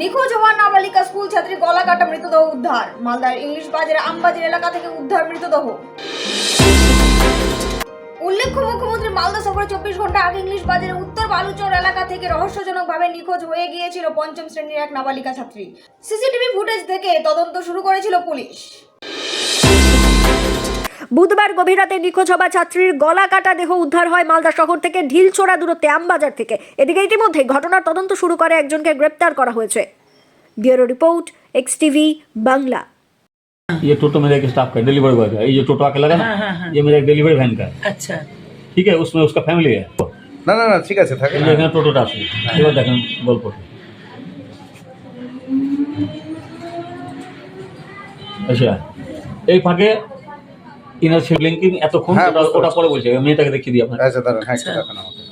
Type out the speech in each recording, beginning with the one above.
নিখোঁজ হওয়া নাবালিকা স্কুল ছাত্রী গলা কাটা মৃতদেহ উদ্ধার। মালদার ইংলিশ বাজারে আমবাজার এলাকা থেকে উদ্ধার মৃতদেহ। উল্লেখ্য, মুখ্যমন্ত্রী মালদা সফরে চব্বিশ ঘণ্টা আগে ইংলিশ বাজারে উত্তর বালুচর এলাকা থেকে রহস্যজনকভাবে নিখোঁজ হয়ে গিয়েছিল পঞ্চম শ্রেণির এক নাবালিকা ছাত্রী। সিসিটিভি ফুটেজ থেকে তদন্ত শুরু করেছিল পুলিশ। বুধবার গভীর রাতে নিখোঁজ হওয়া ছাত্রীর গলা কাটা দেহ উদ্ধার হয় মালদা শহর থেকে ঢিলছোড়া দূরত্বে আমবাজার থেকে এদিকে ইতিমধ্যে ঘটনার তদন্ত শুরু করে একজনকে গ্রেপ্তার করা হয়েছে bureau report X TV Bangla ये टोटो मेरा एक स्टाफ का डिलीवरी बॉय का ये जो टोटो आके लगा ना हाँ, हाँ, हाँ। ये मेरा एक डिलीवरी वैन का है আচ্ছা ठीक है उसमें उसका फैमिली है না না না ঠিক আছে থাকে এই না যে এখানে টোটোটা আছে এবার দেখেন গল্পটা আচ্ছা এই ফাঁকে ইনার ছিল ব্লিঙ্কিং এতক্ষণ হ্যাঁ, ওটা। পরে বলছে মেয়েটাকে দেখিয়ে দিই আপনার আচ্ছা দাঁড়ান হ্যাঁ একটু আচ্ছা। দেখান আমাকে।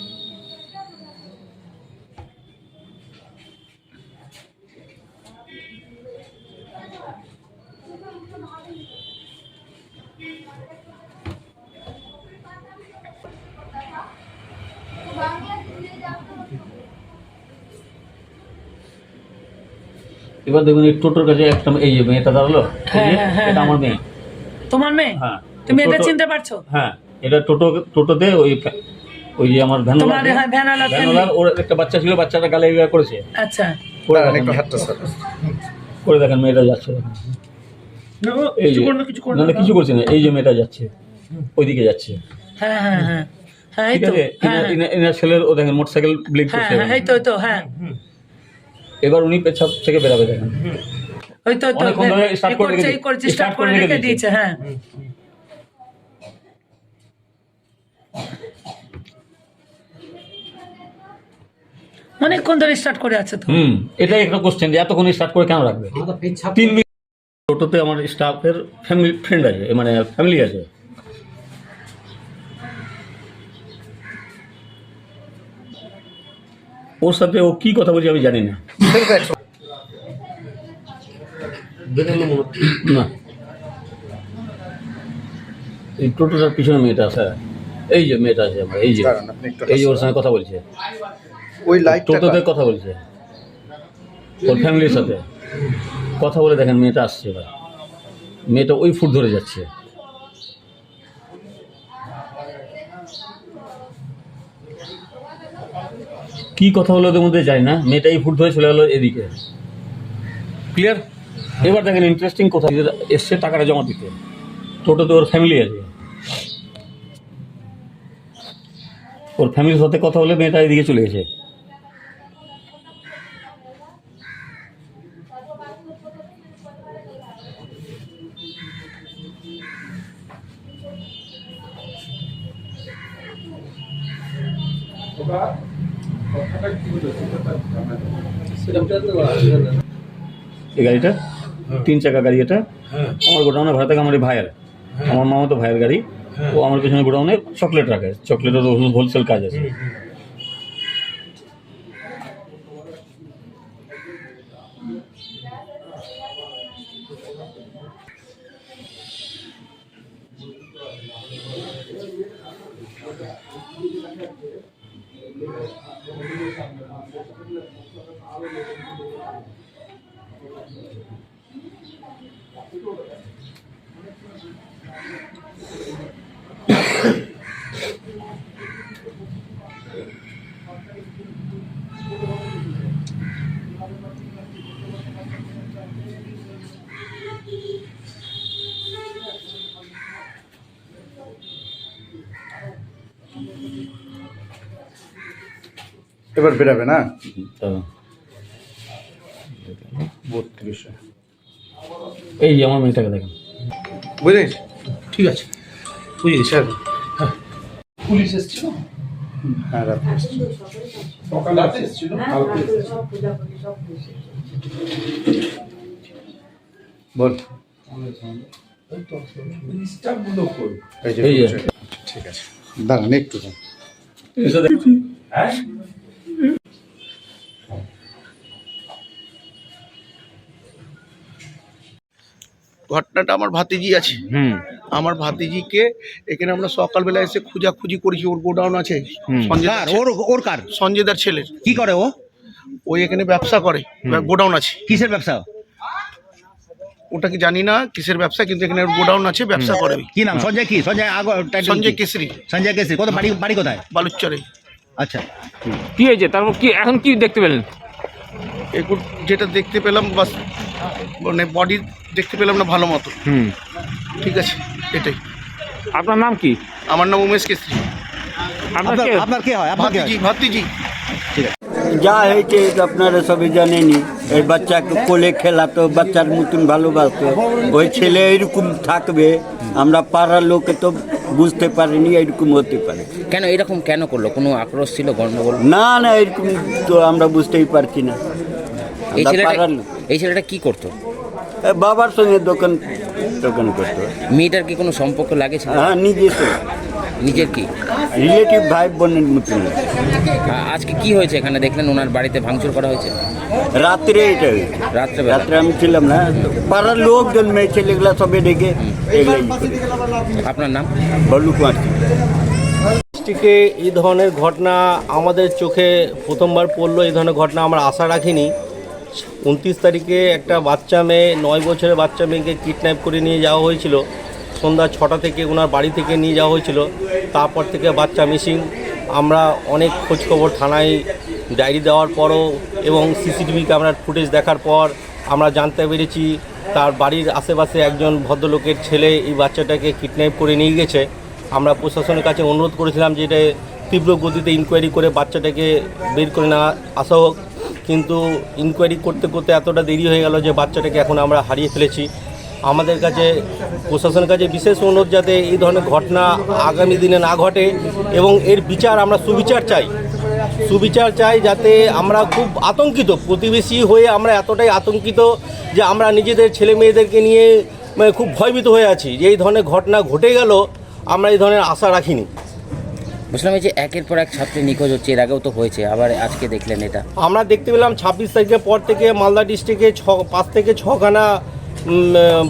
এবার দেখুন এই টোটোর কাছে একটা এই যে মেয়েটা দাঁড়াল হ্যাঁ, হ্যাঁ, হ্যাঁ, এটা আমার মেয়ে। তোমার মেয়ে? হ্যাঁ। তুমি এটা চিনতে পারছ? হ্যাঁ এটা টোটো টোটোতে ওই ওই যে আমার তোমার, হ্যাঁ, ওর একটা বাচ্চা ছিল বাচ্চাটা গালে ইয়া করেছে। আচ্ছা। করে দেখেন হাতটা স্যার করে দেখেন মেয়েটা যাচ্ছে এই যে না না কিছু করছে না এই যে মেয়েটা যাচ্ছে ওইদিকে যাচ্ছে। হ্যাঁ হ্যাঁ হ্যাঁ। হ্যাঁ এই তো হ্যাঁ এনার- এনার ছেলের ও দেখেন মোটরসাইকেল ব্লিক হ্যাঁ করছে। হ্যাঁ এই তো তো হ্যাঁ। এবার উনি পেছাব থেকে বেরাবে দেখেন। ওই তো। স্টার্ট করে দিয়েছে হ্যাঁ। অনেকক্ষণ ধরে স্টার্ট করে আছে তো। হুম এটাই একটা কোশ্চেন যে এতক্ষণ স্টার্ট করে কেন রাখবে? তিন মিনিট টোটোতে আমার স্টাফের ফ্যামিলি ফ্রেন্ড আছে মানে ফ্যামিলি আছে ওর সাথে ও কি কথা বলছে আমি জানি না। এই টোটোটার পিছনে মেয়েটা আছে। এই যে মেয়েটা আছে আমার এই যে। দাঁড়ান আপনি একটু এই যে ওর সঙ্গে কথা বলছে। ওই লাইটটা টোটোতে কথা বলছে। ওর ফ্যামিলির সাথে। কথা বলে দেখেন মেয়েটা আসছে এবার। মেয়েটা ওই ফুট ধরে যাচ্ছে। কি কথা হলো ওদের মধ্যে যায় না। মেয়েটা এই ফুট ধরে চলে গেলো এদিকে। ক্লিয়ার এবার দেখেন ইন্টারেস্টিং কথা। এসছে টাকাটা জমা দিতে। টোটোতে ওর ফ্যামিলি আছে। ওর ফ্যামিলির সাথে কথা বলে মেয়েটা এদিকে চলে গেছে। এই গাড়িটা? তিন চাকা গাড়ি এটা? আমার গোডাউনে ভাড়া থাকে আমার ভাইয়ের। আমার মামা তো ভাইয়ের গাড়ি। ও আমার পেছনে গোডাউনে চকলেট রাখে চকলেটের হোলসেল কাজ আছে এবার বেরাবে না? তো। বত্রিশে। এই যে আমার মেয়েটাকে দেখেন। বুঝেছ ঠিক আছে। বুঝলি স্যার পুলিশ এসেছিল? হ্যাঁ রাত্রে এসছি। সকালে রাতে এসেছিল? বল। স্টাফগুলো কই এই যে এই যে। বলছে। ঠিক আছে। দাঁড়ান একটু দাঁড়ান। হ্যাঁ? ঘটনাটা আমার ভাতিজি আছে। আমার ভাতিজিকে এখানে আমরা সকালবেলা এসে খোঁজাখুঁজি করেছি ওর গোডাউন আছে সঞ্জয় দার কার ওর ওর কার? সঞ্জয়দার ছেলের। কি করে ও? ওই এখানে ব্যবসা করে গোডাউন আছে। কিসের ব্যবসা? ওটা কি জানি না কিসের ব্যবসা কিন্তু এখানে গোডাউন আছে ব্যবসা করে। কি নাম? সঞ্জয় কি? সঞ্জয় আগ সঞ্জয়? কেশরি। সঞ্জয় কেসরি কত বাড়ি বাড়ি কোথায়? বালুচরে। আচ্ছা। কি হয়েছে? তারপর কি এখন কি দেখতে পেলেন? এগুলো যেটা দেখতে পেলাম বাস মানে বডি দেখতে পেলাম না ভালো মতো। হুম। ঠিক আছে এটাই। আপনার নাম কি? আমার নাম উমেশ কেশরি। আপনার আপনার কে? আপনার কে হয়? আপনার কে? ভাতিজি ভাতিজি। যা হয়েছে আপনারা সবাই জানেনি এই বাচ্চাকে কোলে খেলাতো বাচ্চার মতন ভালোবাসতো। ওই ছেলে এরকম থাকবে আমরা পাড়ার লোকে তো বুঝতে পারিনি এরকম হতে পারে। কেন এরকম কেন করল? কোনো আক্রোশ ছিল গন্ডগোল না না এরকম তো আমরা বুঝতেই পারছি না। এই ছেলেটা এই ছেলেটা কি করতো? বাবার সঙ্গে দোকান দোকান করতো। মেয়েটার কি কোনো সম্পর্ক লাগে হ্যাঁ নিজে নিজের কি? রিলেটিভ ভাই বোনের মতন আজকে কি হয়েছে এখানে? দেখলেন ওনার বাড়িতে ভাঙচুর করা হয়েছে? রাত্রে এটা রাত্রে রাত্রে আমি ছিলাম না। পাড়ার লোকজন মেয়ে ছেলেগুলা সবে ডেকে এগুলাই। আপনার নাম? বলু কুমার। ডিস্ট্রিক্টে এই ধরনের ঘটনা আমাদের চোখে প্রথমবার পড়ল। এই ধরনের ঘটনা আমরা আশা রাখিনি। উনত্রিশ তারিখে একটা বাচ্চা মেয়ে নয় বছরের বাচ্চা মেয়েকে কিডন্যাপ করে নিয়ে যাওয়া হয়েছিল। সন্ধ্যা ছটা থেকে ওনার বাড়ি থেকে নিয়ে যাওয়া হয়েছিল। তারপর থেকে বাচ্চা মিসিং। আমরা অনেক খোঁজখবর থানায় ডায়েরি দেওয়ার পরও এবং সিসিটিভি ক্যামেরার ফুটেজ দেখার পর আমরা জানতে পেরেছি, তার বাড়ির আশেপাশে একজন ভদ্রলোকের ছেলে এই বাচ্চাটাকে কিডন্যাপ করে নিয়ে গেছে। আমরা প্রশাসনের কাছে অনুরোধ করেছিলাম যে এটা তীব্র গতিতে ইনকোয়ারি করে বাচ্চাটাকে বের করে না আসা হোক। কিন্তু ইনকোয়ারি করতে করতে এতটা দেরি হয়ে গেল যে বাচ্চাটাকে এখন আমরা হারিয়ে ফেলেছি। আমাদের কাছে প্রশাসনের কাছে বিশেষ অনুরোধ যাতে এই ধরনের ঘটনা আগামী দিনে না ঘটে এবং এর বিচার আমরা সুবিচার চাই। সুবিচার চাই যাতে আমরা খুব আতঙ্কিত প্রতিবেশী হয়ে আমরা এতটাই আতঙ্কিত যে আমরা নিজেদের ছেলে মেয়েদেরকে নিয়ে মানে খুব ভয়ভীত হয়ে আছি যে এই ধরনের ঘটনা ঘটে গেল আমরা এই ধরনের আশা রাখিনি। বুঝলাম যে একের পর এক ছাত্রী নিখোঁজ হচ্ছে এর আগেও তো হয়েছে আবার আজকে দেখলেন এটা। আমরা দেখতে পেলাম ছাব্বিশ তারিখের পর থেকে মালদা ডিস্ট্রিক্টে ছ পাঁচ থেকে ছখানা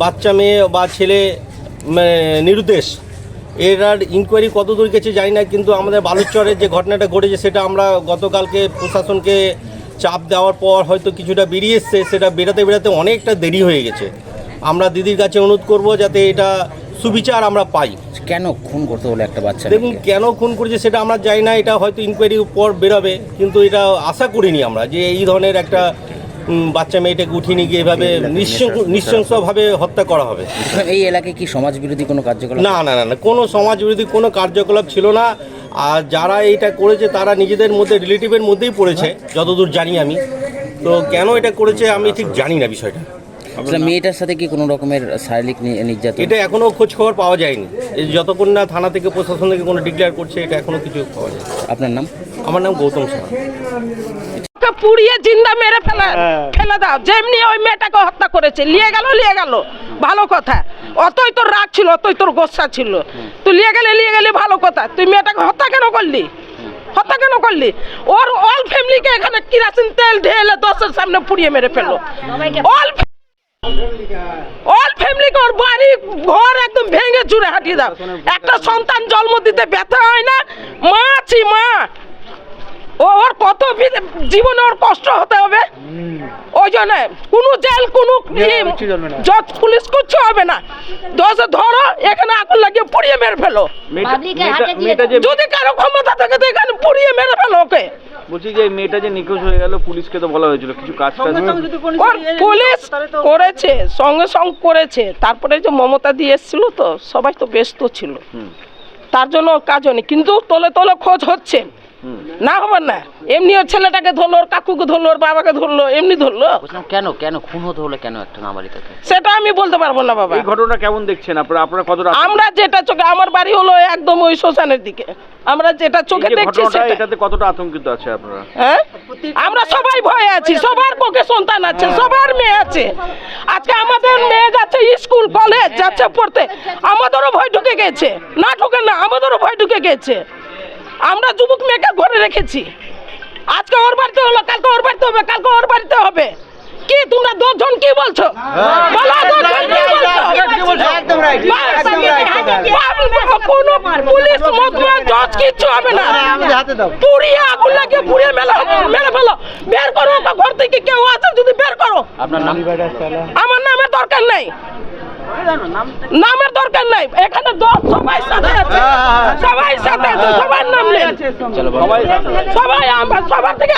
বাচ্চা মেয়ে বা ছেলে নিরুদ্দেশ। এর আর ইনকোয়ারি কত দূর গেছে জানি না কিন্তু আমাদের বালুচরের যে ঘটনাটা ঘটেছে সেটা আমরা গতকালকে প্রশাসনকে চাপ দেওয়ার পর হয়তো কিছুটা বেরিয়ে এসছে সেটা বেরাতে বেরাতে অনেকটা দেরি হয়ে গেছে। আমরা দিদির কাছে অনুরোধ করব যাতে এটা সুবিচার আমরা পাই। কেন খুন করতে হলো একটা বাচ্চা দেখুন কেন খুন করেছে সেটা আমরা জানি না এটা হয়তো ইনকোয়ারির পর বেরোবে কিন্তু এটা আশা করিনি আমরা যে এই ধরনের একটা বাচ্চা মেয়েটাকে উঠিয়ে নিয়ে গিয়ে এভাবে নিঃশংস- নৃশংসভাবে হত্যা করা হবে। এই এলাকায় কি সমাজ বিরোধী কোনো কার্যকলাপ? না না না কোনো সমাজ বিরোধী কোনো কার্যকলাপ ছিল না। আর যারা এইটা করেছে তারা নিজেদের মধ্যে রিলেটিভের মধ্যেই পড়েছে যতদূর জানি আমি। তো কেন এটা করেছে আমি ঠিক জানি না বিষয়টা। মেয়েটার সাথে কি কোনো রকমের শারীরিক নির্যাতন? এটা এখনও খোঁজ খবর পাওয়া যায়নি। যতক্ষণ না থানা থেকে প্রশাসন থেকে কোনো ডিক্লেয়ার করছে এটা এখনও কিছু পাওয়া যায় আপনার নাম? আমার নাম গৌতম সাহা। ওকে পুড়িয়ে জিন্দা মেরে ফেলে ফেলে দাও। যেমনি ওই মেয়েটাকে হত্যা করেছে নিয়ে গেল নিয়ে গেল। ভালো কথা। অতই তোর রাগ ছিল অতই তোর গোসা ছিল। তুই নিয়ে গেলে নিয়ে গেলি ভালো কথা। তুই মেয়েটাকে হত্যা কেন করলি? হত্যা কেন করলি? ওর অল ফ্যামিলিকে এখানে কিরাসিন তেল ঢেলে দশের সামনে পুড়িয়ে মেরে ফেলল। অল অল ফ্যামিলিকে ওর বাড়ি ঘর একদম ভেঙে চুরে হাঁটিয়ে দাও। একটা সন্তান জন্ম দিতে ব্যথা হয় না? মা আছি মা। ও ওর কত জীবনে ওর কষ্ট হতে হবে? ওই জন্য কোনো জেল কোনো জজ পুলিশ কিচ্ছু হবে না। দশ ধরো এখানে আগুন লাগিয়ে পুড়িয়ে মেরে ফেলো। যদি কারও ক্ষমতা থাকে তো এখানে পুড়িয়ে মেরে ফেলো ওকে। বলছি যে মেয়েটা যে নিখোঁজ হয়ে গেল পুলিশকে তো বলা হয়েছিল কিছু কাজ পুলিশ করেছে সঙ্গে সঙ্গে করেছে। তারপরে যে মমতা দিয়ে এসেছিল তো সবাই তো ব্যস্ত ছিল। তার জন্য ওর কাজ হয়নি কিন্তু তলে তলে খোঁজ হচ্ছে। না হবে না। এমনি ওর ছেলেটাকে ধরলো ওর কাকুকে ধরলো ওর বাবাকে ধরলো এমনি ধরলো। বুঝলাম কেন কেন খুন হতে হলো কেন একটা নাবালিকাকে সেটা আমি বলতে পারব না বাবা। এই ঘটনা কেমন দেখছেন আপনারা? আপনারা কতটা আমরা যেটা চোখে আমার বাড়ি হলো একদম ওই শ্মশানের দিকে। আমরা যেটা চোখে দেখছি সেটা এটাতে কতটা আতঙ্কিত আছে আপনারা? হ্যাঁ? আমরা সবাই ভয়ে আছি সবার পক্ষে সন্তান আছে সবার মেয়ে আছে। আজকে আমাদের মেয়ে যাচ্ছে স্কুল কলেজ যাচ্ছে পড়তে। আমাদেরও ভয় ঢুকে গেছে। না ঢুকে না আমাদেরও ভয় ঢুকে গেছে। আমরা যুবক মেয়েকে ঘরে রেখেছি। আজকে ওর বাড়িতে হলো, কালকে ওর বাড়িতে হবে, কালকে ওর বাড়িতে হবে। কি তোমরা দশজন কি বলছো? বলো দশজন কি বলছো? কোনো পুলিশ জজ কিচ্ছু হবে না। পুড়িয়ে আগুন লাগিয়ে পুড়িয়ে মেলা মেরে ফেলো। বের করো ঘর থেকে কেউ আছে যদি বের করো। আমার নামের দরকার নাই। নামের দরকার নাই। এখানে দশ সবাই সাথে আছে। সবাই সাথে আছে সবার নাম সবাই সবাই আমার সবার থেকে